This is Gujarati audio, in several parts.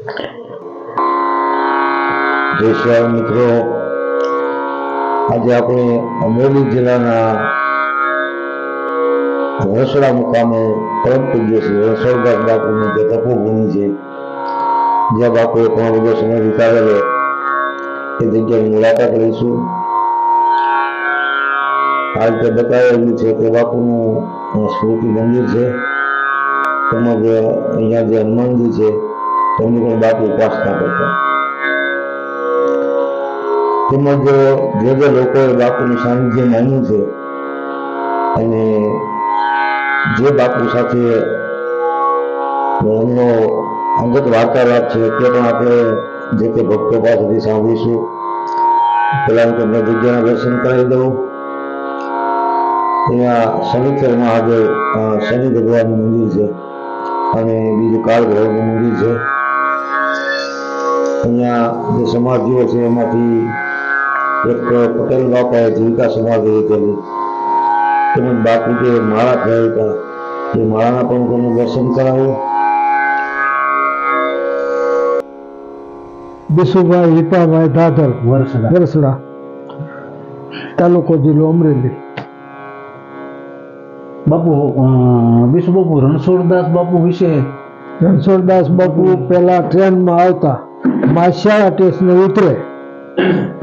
જય મિત્રો, આજે આપણે અમરેલી જિલ્લાના રસોડા મુકામે પરમ પૂજ્ય શ્રી રસોડદાસ બાપુની જે તપોભૂમિ છે, જ્યાં બાપુએ ઘણો બધો સમય વિતાવેલો એ જગ્યાની મુલાકાત લઈશું. આ રીતે બતાવેલું છે કે બાપુનું સ્મૃતિ મંદિર છે. તેમજ અહીંયા જે હનુમાનજી છે તેમની પણ બાપુ ઉપાસના કરતા. તેમજ જે જે લોકોએ બાપુની સાનિધ્ય માન્યું છે અને જે બાપુ સાથે એમનો અંગત વાર્તાલાપ છે તે પણ આપણે જે તે ભક્તો પાસેથી સાંભળીશું. પેલા હું તમને જગ્યાના દર્શન કરાવી દઉં. અહીંયા શનિચરમાં આજે શનિ ભગવાનનું મંદિર છે અને બીજું કાળ ભૈરવનું મંદિર છે. અહીંયા જે સમાધિઓ છે એમાંથી એક પટેલ બાપાએ જીવિકા સમાધિ લીધેલી તેમજ બાપુ જે માળા થયા હતા એ માળાના પણ તમને દર્શન કરાવો બિશુભાઈ હિતાભાઈ દાદર વરસડા. તાલુકો જિલ્લો અમરેલી. બાપુ બિસુ બાપુ રણછોડદાસ બાપુ વિશે? રણછોડદાસ બાપુ પહેલા ટ્રેનમાં આવતા. માછિયાળા ટેસને ઉતરે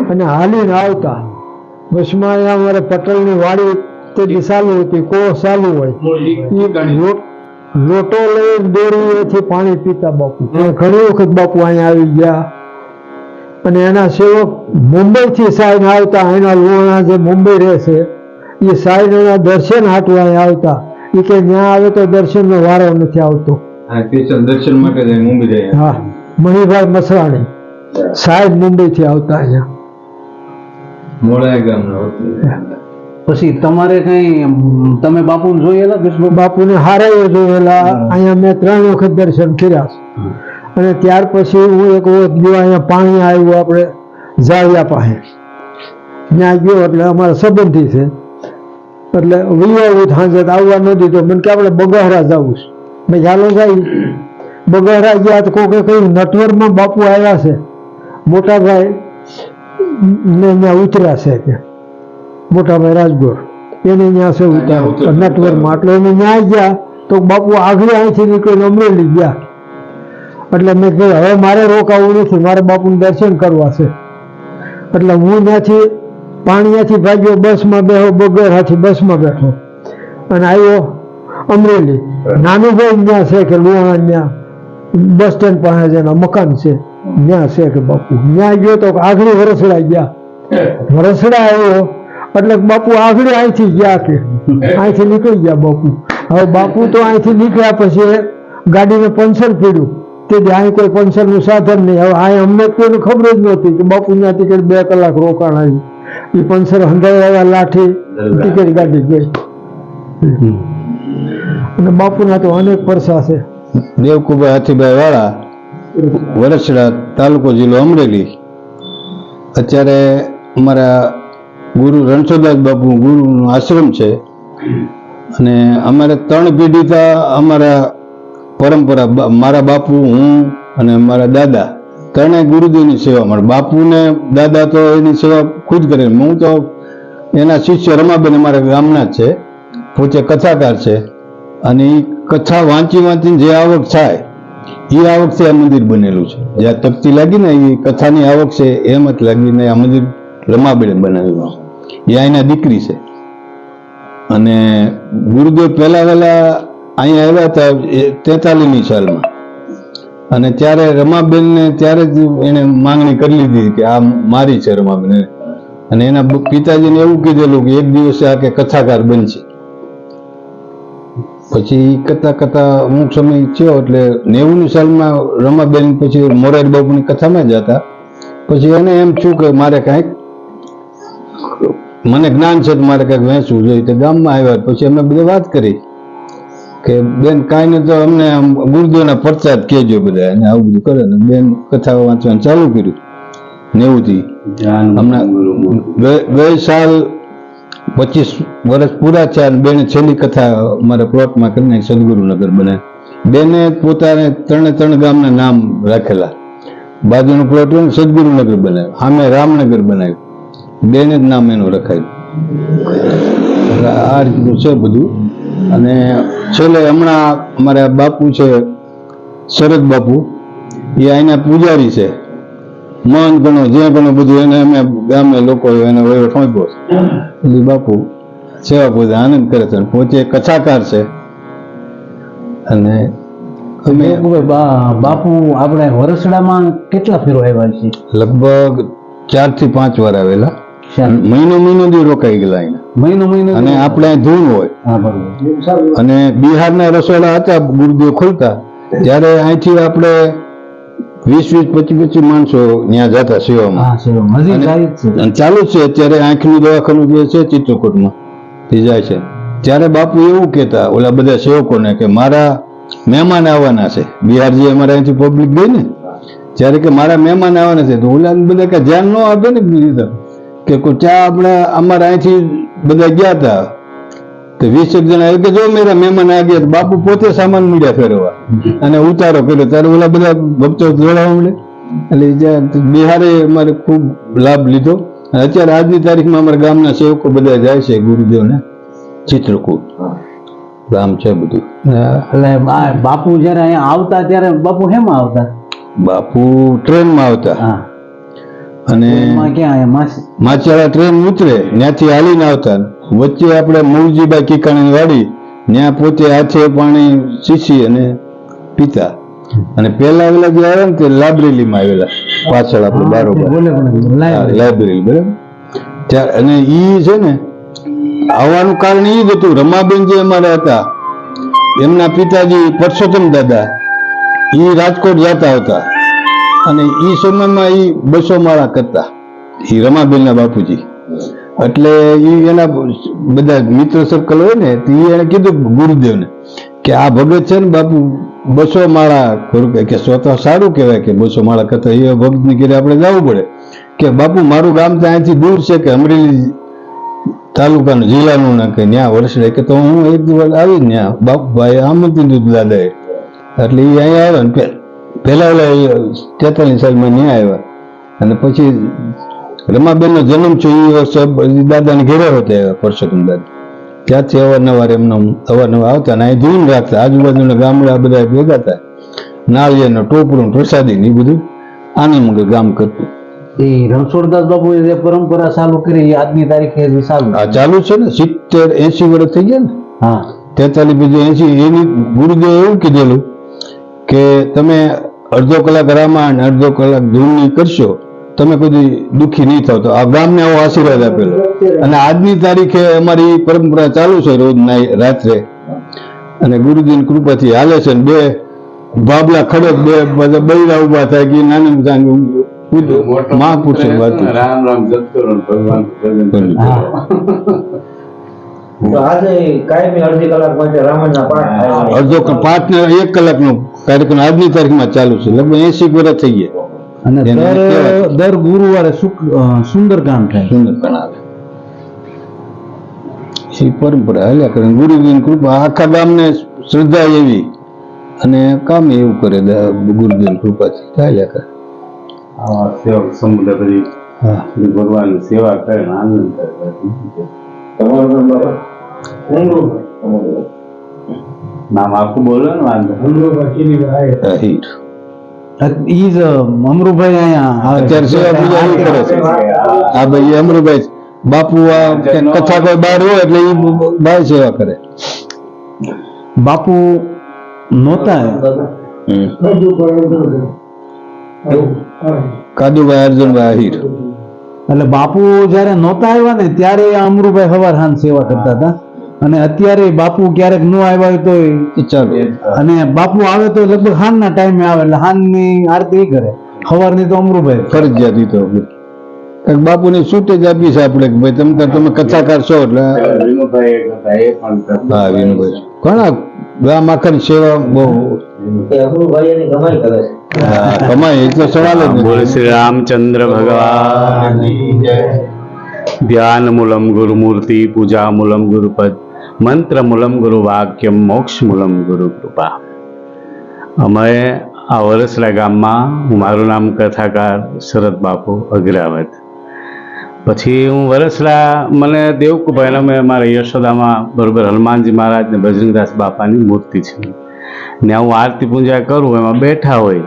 અને હાલીને આવતા. બસમાં અમારે પટલની વાડી તે ચાલુ હતી કો ચાલુ હોય. લોટો લઈને દોરીએથી પાણી પીતા બાપુ. ઘણી વખત બાપુ અહીંયા આવી ગયા. અને એના સેવક મુંબઈથી સાઈન આવતા એના લોણા જે મુંબઈ રહે છે એ એના દર્શન હાટવા આવતા. એ કે ત્યાં આવે તો દર્શનનો વારો નથી આવતો. દર્શન માટે મુંબઈ જાય હા. મણિભાઈ મસરાણી સાહેબ મુંબઈથી આવતા અહીંયા. પછી તમારે કઈ તમે બાપુ જોયેલા બાપુને હારાએ જોયેલા. અહીંયા મેં ત્રણ વખત દર્શન કર્યા અને ત્યાર પછી હું એક વખત ગયો અહીંયા પાણી આવ્યું આપણે જાળિયા પાસે. ત્યાં ગયો એટલે અમારા સંબંધી છે. એટલે વિવાહ સાંજે આવવા ન દીધો. મને કે આપણે બગહરા જવું છે. મેં ચાલો જાય બગહરા ગયા તો કોકે કહ્યું નટવરમાં બાપુ આવ્યા છે. મોટાભાઈ ને ત્યાં ઉતર્યા છે કે મોટાભાઈ રાજગોર. એને ત્યાં છે ઉતાર. નટવરમાં. એટલે એને ત્યાં ગયા તો બાપુ આગળ અહીંથી નીકળીને અમરેલી ગયા. એટલે મેં કહ્યું હવે મારે રોકાવું નથી. મારે બાપુનું દર્શન કરવા છે. એટલે હું ત્યાંથી પાણીયાથી ભાગ્યો બસમાં બેઠો બગેરાથી બસમાં બેઠો. અને આવ્યો અમરેલી. નાનું ભાઈ ત્યાં છે કે લુહાણા ત્યાં. બસ સ્ટેન્ડ પાસે જેના મકાન છે. ત્યાં છે કે બાપુ. ત્યાં ગયો તો આગળ વરસડા ગયા. વરસડા આવ્યો એટલે બાપુ આગળ અહીંથી ગયા કે. અહીંથી નીકળી ગયા બાપુ. હવે બાપુ તો અહીંથી નીકળ્યા પછી ગાડીને પંચર પીડ્યું. તે દી અહીં કોઈ પંચરનું સાધન નહીં. હવે અહીં અમને કોઈને ખબર જ નહોતી કે બાપુ ત્યાં ટિકિટ બે કલાક રોકાણ આવી. એ પંચર હંધાઈ લાઠી ટિકિટ ગાડી ગઈ. અને બાપુના તો અનેક પરસા છે. દેવકુભાઈ હાથીભાઈ વાળા વરસડા તાલુકો જિલ્લો અમરેલી. અત્યારે અમારા ગુરુ રણછોદાસ બાપુ ગુરુનો આશ્રમ છે. અને અમારે ત્રણ પેઢી તો અમારા પરંપરા મારા બાપુ, હું અને મારા દાદા, ત્રણેય ગુરુદેવની સેવા મળે. બાપુને દાદા તો એની સેવા ખુદ કરે. હું તો એના શિષ્ય રમાબેન અમારા ગામના જ છે. પોતે કથાકાર છે. અને કથા વાંચી વાંચીને જે આવક થાય એ આવકથી આ મંદિર બનેલું છે. જ્યાં તકતી લાગી ને એ કથાની આવક છે, એમ જ લાગીને આ મંદિર રમાબેડે બનાવેલું એ અહીંના દીકરી છે. અને ગુરુદેવ પહેલા વહેલા અહીંયા આવ્યા હતા તેતાલીસની સાલમાં. અને ત્યારે રમાબેનને ત્યારે જ એને માંગણી કરી લીધી કે આ મારી છે રમાબેન. અને એના પિતાજીને એવું કીધેલું કે એક દિવસે આ કે કથાકાર બનશે. પછી કથા કથા અમુક સમય થયો એટલે નેવુંની સાલમાં રમાબેન પછી મોરારી બાપુની કથામાં જ હતા પછી એને એમ થયું કે મારે કાંઈક મને જ્ઞાન છે મારે કાંઈક વહેંચવું જોઈએ. તો ગામમાં આવ્યા પછી અમે બધા વાત કરી કે બેન કાંઈ નહીં તો અમને આમ ગુરુદેવના પરચા જ કહેજો બધા અને આવું બધું કરે. ને બેન કથા વાંચવાનું ચાલુ કર્યું નેવુંથી. હમણાં ગઈ સાલ પચીસ વર્ષ પૂરા થયા અને બેને છેલ્લી કથા અમારા પ્લોટમાં કરીને સદગુરુનગર બનાવી બેને પોતાને ત્રણે ત્રણ ગામના નામ રાખેલા. બાજુનો પ્લોટ હોય સદગુરુનગર બનાવ્યું સામે રામનગર બનાવ્યું બેને જ નામ એનું રખાયું. આ રીતનું છે બધું. અને છેલ્લે હમણાં અમારા બાપુ છે, શરદ બાપુ. એ અહીંના પૂજારી છે. મન ગણો જે ગણો બધું એને અમે ગામે લોકો એને વહીવટ સોંપ્યો છે. બાપુ સેવા પૂજા આનંદ કરે છે પોતે કથાકાર છે. અને અમે બાપુ આપણે વરસડામાં કેટલા ફેરો આવ્યા છે? લગભગ ચારથી પાંચ વાર આવેલા. મહિનો મહિનો દી રોકાઈ ગયેલા અહીંયા મહિનો મહિનો અને આપણે ધૂન હોય. અને બિહારના રસોડા હતા ગુરુદેવ ખોલતા. ત્યારે અહીંથી આપણે વીસ વીસ પચીસ પચીસ માણસો ત્યાં જતા સેવામાં. ચાલુ છે. અત્યારે આંખનું દવાખાનું જે છે ચિત્રકૂટમાં તે જાય છે. ત્યારે બાપુ એવું કહેતા ઓલા બધા સેવકોને કે મારા મહેમાન આવવાના છે. બિહાર જે અમારા અહીંથી પબ્લિક ગઈ ને જયારે કે મારા મહેમાન આવવાના છે. તો ઓલા બધા કે ધ્યાન ન આપે ને બીજી. કે ચા આપણે અમારા અહીંથી બધા ગયા હતા. તો વીસ એક જણા કે જો મેરા મહેમાન આ ગયા બાપુ પોતે સામાન મળ્યા ફેરવા અને ઉતારો કર્યો. ત્યારે ઓલા બધા ભક્તો જોડાવા મળે એટલે જ્યાં બિહારે અમારે ખૂબ લાભ લીધો. અત્યારે આજની તારીખમાં અમારા ગામના સેવકો બધા જાય છે ગુરુદેવને. ચિત્રકૂટ. ગામ છે બધું. એટલે બાપુ જયારે અહીંયા આવતા ત્યારે બાપુ હેમાં આવતા? બાપુ ટ્રેનમાં આવતા. હા. અને માસી ટ્રેન ઉતરે. ત્યાંથી હાલીને આવતા. વચ્ચે આપણે મૂળજીભાઈ કિકાણી વાળી ત્યાં પોતે હાથે પાણી શીશી અને પીતા. અને પેલા ઓલા જે આવ્યા ને તે લાઇબ્રેરીમાં આવેલા પાછળ આપણે બારોબાર. લાઇબ્રેરી. બરાબર. ત્યારે અને ઈ છે ને આવવાનું કારણ એ જ હતું રમાબેન જે અમારા હતા એમના પિતાજી પરસોત્તમ દાદા એ રાજકોટ જતા હતા. અને એ સમયમાં એ બસો માળા કરતા એ રમાબેનના બાપુજી. એટલે એ એના બધા મિત્ર સર્કલ હોય ને, તો એને કીધું ગુરુદેવને કે આ ભગત છે ને બાપુ બસો માળા કે- સ્વતઃ સારું કહેવાય કે બસો માળા કરતા એ ભગતની ઘેરે આપણે જવું પડે. કે બાપુ, મારું ગામ તો અહીંથી દૂર છે કે અમરેલી તાલુકાનું, જિલ્લાનું ના કે ત્યાં વર્ષે કે તો હું એક દિવસ આવી ત્યાં. બાપુભાઈ આમંત્રણ દીધું દાદાએ એટલે એ અહીંયા આવ્યા ને પહેલા ઓલા તેતાલીસ સાલમાં ત્યાં આવ્યા. અને પછી રમાબેનનો જન્મ છે એ વર્ષે દાદાને ઘેરે હતા પરસોત્તમ દાદા. ત્યાંથી અવારનવાર એમનો અવારનવાર આવતા અને અહીં ધૂન રાખતા આજુબાજુના ગામડા બધા ભેગા થાય. નાળિયેરનો ટોપરું પ્રસાદી ને એ બધું આનંદ ગામ કરતું. એ રણછોડદાસ બાપુ એ પરંપરા ચાલુ કરી એ આજની તારીખે ચાલુ. આ ચાલુ છે ને સિત્તેર એસી વર્ષ થઈ ગયા ને? હા. તેતાલીસ બીજું એસી એની ગુરુદેવ એવું કીધેલું કે તમે અડધો કલાક રામાયણ અડધો કલાક ધૂળની કરશો તમે કોઈ દુઃખી નહીં થાવ તો આ ગામને આવો આશીર્વાદ આપેલો. અને આજની તારીખે અમારી પરંપરા ચાલુ છે રોજ રાત્રે. અને ગુરુજીની કૃપાથી હાલે છે બે બાબલા ખડક બે બધા બૈરા ઊભા થાય કે નાનું જાનું મહાપુરુષો રામ રામ ને ભગવાન અડધી કલાક પાઠ પાંચ ને એક કલાકનો કાર્યક્રમ આજની તારીખમાં ચાલુ છે. લગભગ એસી વર્ષ થઈ ગયા. અને દર દર ગુરુવારે સુંદરકાંડ થાય. સુંદરકાંડ આવે. એ પરંપરા હાલ્યા કરે. ગુરુજીની કૃપા આખા ગામને શ્રદ્ધા એવી. અને કામ એવું કરે ગુરુજીની કૃપાથી. ચાલ્યા કરે. આવા સેવક સમુદ્ર કરી શ્રી ભગવાનની સેવા કરે ને આનંદ કરે. તમારું નામ આખું બોલો ને વાંધો. ઈ જ અમરુભાઈ અહીંયા અત્યારે સેવા એવું કરે છે. આ ભાઈ અમરુભાઈ બાપુ આ કથા કોઈ બહાર હોય એટલે એ બાય સેવા કરે. બાપુ નહોતા કાદુભાઈ અર્જુનભાઈ આહિર એટલે બાપુ જયારે નહોતા આવ્યા ને ત્યારે અમરુભાઈ હવાર હાન સેવા કરતા હતા? અને અત્યારે બાપુ ક્યારેક ન આવ્યા હોય તો ચાલે. અને બાપુ આવે તો લગભગ હાનના ટાઈમે આવે એટલે હાનની આરતી કરે કરે. સવારની તો અમરુભાઈ ફરજિયાત તો. કારણ બાપુની છૂટ જ આપી છે આપણે ભાઈ તમે તમે કથાકાર છો એટલે. હા વિનુભાઈ ઘણા ગામ આખાની સેવા? બહુ. કમાઈ કરે છે. હા, કમાય એટલો સવાલ જ. બોલ શ્રી રામચંદ્ર ભગવાન. ધ્યાન મૂલમ ગુરુમૂર્તિ પૂજા મૂલમ ગુરુપદ. મંત્ર મૂલમ ગુરુ વાક્યમ મોક્ષ મૂલમ ગુરુ કૃપા. અમે આ વરસલા ગામમાં, હું મારું નામ કથાકાર શરદ બાપુ અગ્રાવત પછી હું વરસલા મને દેવકુભાઈ મેં મારા યશોદામાં બરોબર હનુમાનજી મહારાજ ને બજરંગદાસ બાપાની મૂર્તિ છે. ને હું આરતી પૂજા કરું, એમાં બેઠા હોય.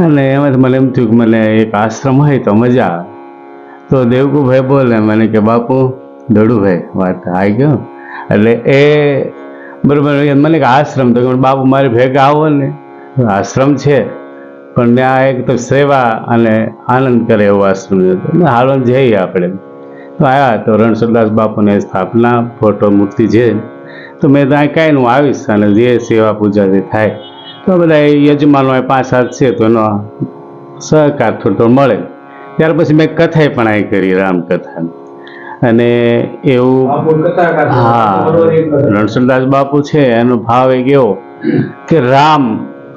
અને એમાં મને એમ થયું કે મને એક આશ્રમ હોય તો મજા તો દેવકુભાઈ બોલે, મને કે બાપુ, દડુભાઈ, વાત આવી ગયો? એટલે એ બરાબર મને કે આશ્રમ તો બાપુ મારે ભેગા આવો ને. આશ્રમ છે, પણ ત્યાં એક તો સેવા અને આનંદ કરે એવો આશ્રમ હતો હાલો જઈએ આપણે. તો આવ્યા તો રણછોડદાસ બાપુને સ્થાપના, ફોટો, મૂર્તિ છે. તો મેં ત્યાં કાંઈ હું આવીશ અને જે સેવા પૂજા જે થાય, તો બધા યજમાનો પાંચ સાત છે, તો એનો સહકાર થોડો મળે. ત્યાર પછી મેં કથાએ પણ આ કરી રામકથા અને એવું હા રણછોડદાસ બાપુ છે એનો ભાવ એ ગયો કે રામ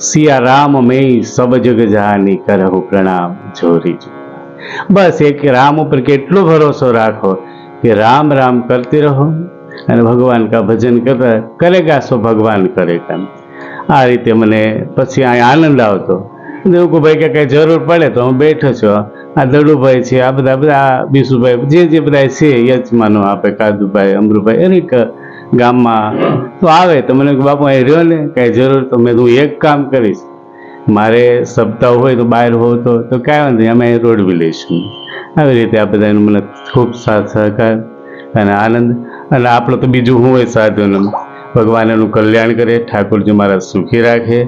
સિયા રામ મેં સબ જગ જહાની કરહુ પ્રણામ જોરી બસ એક રામ ઉપર કેટલો ભરોસો રાખો કે રામ રામ કરતી રહો અને ભગવાન કા ભજન કરતા કરેગા સો ભગવાન કરેગા આ રીતે મને પછી અહીં આનંદ આવતો. એવું કે ભાઈ કે કંઈ જરૂર પડે તો હું બેઠો છું. આ દડુભાઈ છે, આ બધા બધા બીસુભાઈ જે જે બધા છે, યજમાનો આપે, કાદુભાઈ અમરુભાઈ અનેક ગામમાં તો આવે. તો મને બાપુ, અહીં રહ્યો ને, કાંઈ જરૂર તો મેં હું એક કામ કરીશ. મારે સપ્તાહ હોય તો બહાર હોવ તો તો કાંઈ વાંધો અમે રોડવી લઈશું. આવી રીતે આ બધાનો મને ખૂબ સાથ સહકાર અને આનંદ. અને આપણો તો બીજું હું હોય સાધુનું ભગવાન એનું કલ્યાણ કરે, ઠાકોરજી મારા સુખી રાખે.